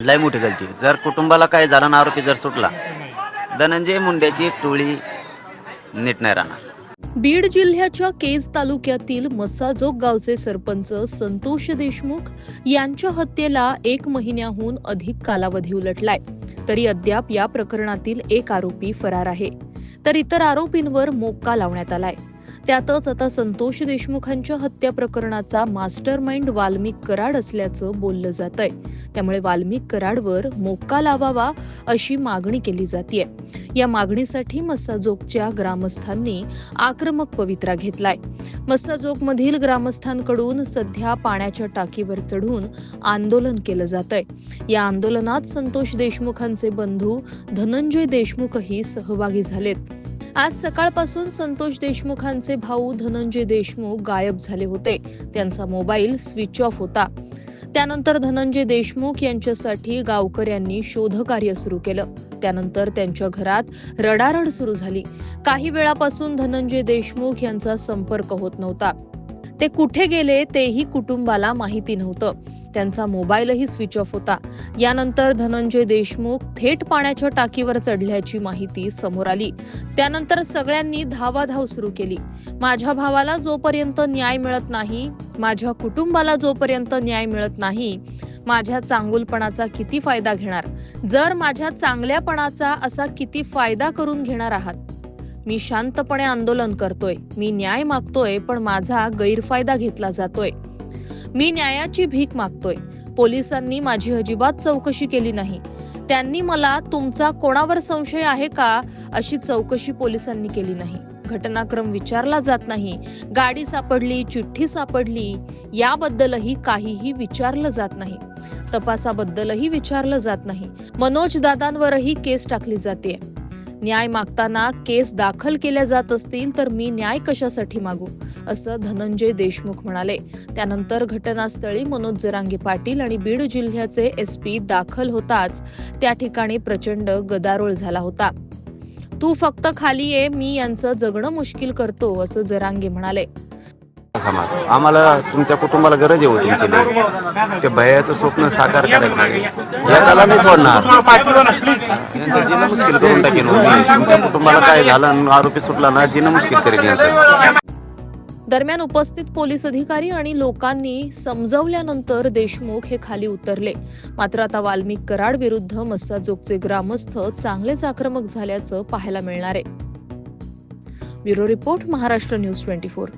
लय मोठी गलती. जर कुटुंबाला काय झालं ना आरोपी जर सुटला धनंजय मुंड्याची टोळी नीट नाही राहणार. बीड जिल्ह्याच्या केज तालुक्यातील मसाजोग गावचे सरपंच संतोष देशमुख यांच्या हत्येला एक महिन्याहून अधिक कालावधी उलटलाय. तरी अद्याप या प्रकरणातील एक आरोपी फरार आहे. तर इतर आरोपींवर मोक्का लावण्यात आलाय. त्यातच आता संतोष देशमुखांच्या हत्या प्रकरणाचा मास्टर माइंड वाल्मिक कराड असल्याचं बोललं जात आहे त्यामुळे वाल्मिक कराडवर मोक्का लावावा अशी मागणी केली जाते या मागणीसाठी मस्साजोगच्या ग्रामस्थांनी आक्रमक पवित्रा घेतलाय. मस्साजोगमधील ग्रामस्थांकडून सध्या पाण्याच्या टाकीवर चढून आंदोलन केलं जात आहे या आंदोलनात संतोष देशमुखांचे बंधू धनंजय देशमुखही सहभागी झालेत. आज सकाळपासून संतोष देशमुखांचे भाऊ धनंजय देशमुख गायब झाले होते. त्यांचा मोबाईल स्विच ऑफ होता. त्यानंतर धनंजय देशमुख यांच्यासाठी गावकऱ्यांनी शोधकार्य सुरू केलं. त्यानंतर त्यांच्या घरात रडारड सुरू झाली. काही वेळापासून धनंजय देशमुख यांचा संपर्क होत नव्हता. ते कुठे गेले तेही कुटुंबाला माहिती नव्हतं. त्यांचा मोबाईलही स्विच ऑफ होता. यानंतर धनंजय देशमुख थेट पाण्याच्या टाकीवर चढल्याची माहिती समोर आली. त्यानंतर सगळ्यांनी धावाधाव सुरू केली. माझ्या भावाला जोपर्यंत न्याय मिळत नाही माझ्या कुटुंबाला जोपर्यंत न्याय मिळत नाही माझ्या चांगुलपणाचा किती फायदा घेणार? जर माझ्या चांगल्यापणाचा असा किती फायदा करून घेणार आहात? मी शांतपणे आंदोलन करतोय. मी न्याय मागतोय पण माझा गैरफायदा घेतला जातोय. मी न्यायाची भीक मागतोय. पोलिसांनी माझी अजिबात चौकशी केली नाही. त्यांनी मला तुमचा कोणावर संशय आहे का अशी चौकशी पोलिसांनी केली नाही. घटनाक्रम विचारला जात नाही. गाडी सापडली चिठ्ठी सापडली याबद्दलही काहीही विचारलं जात नाही. तपासाबद्दलही विचारलं जात नाही. मनोज दादांवरही केस टाकली जाते न्याय मागताना केस दाखल केल्या जात असतील तर मी न्याय कशासाठी मागू? असं धनंजय देशमुख म्हणाले. त्यानंतर घटनास्थळी मनोज जरांगे पाटील आणि बीड जिल्ह्याचे एसपी दाखल होताच त्या ठिकाणी प्रचंड गदारोळ झाला होता. तू फक्त खाली ये मी यांचं जगणं मुश्किल करतो असं जरांगे म्हणाले. समाज आम्हाला तुमच्या कुटुंबाला गरज आहे हो तुमची लई. ते भयाचं स्वप्न साकार करायचं आहे. या त्याला नाही सोडणार यांचं जीन मुश्किल करून टाकेन हो मी. तुमच्या कुटुंबाला काय झालं आरोपी सुटला ना जीन मुश्किल करेन यांचं दरम्यान उपस्थित पोलीस अधिकारी आणि लोकांनी समजवल्यानंतर देशमुख हे खाली उतरले मात्र आता वाल्मिक कराड विरुद्ध मस्साजोगचे ग्रामस्थ चांगलेच आक्रमक झाल्याचं पाहायला मिळणार आहे bureau report Maharashtra news twenty four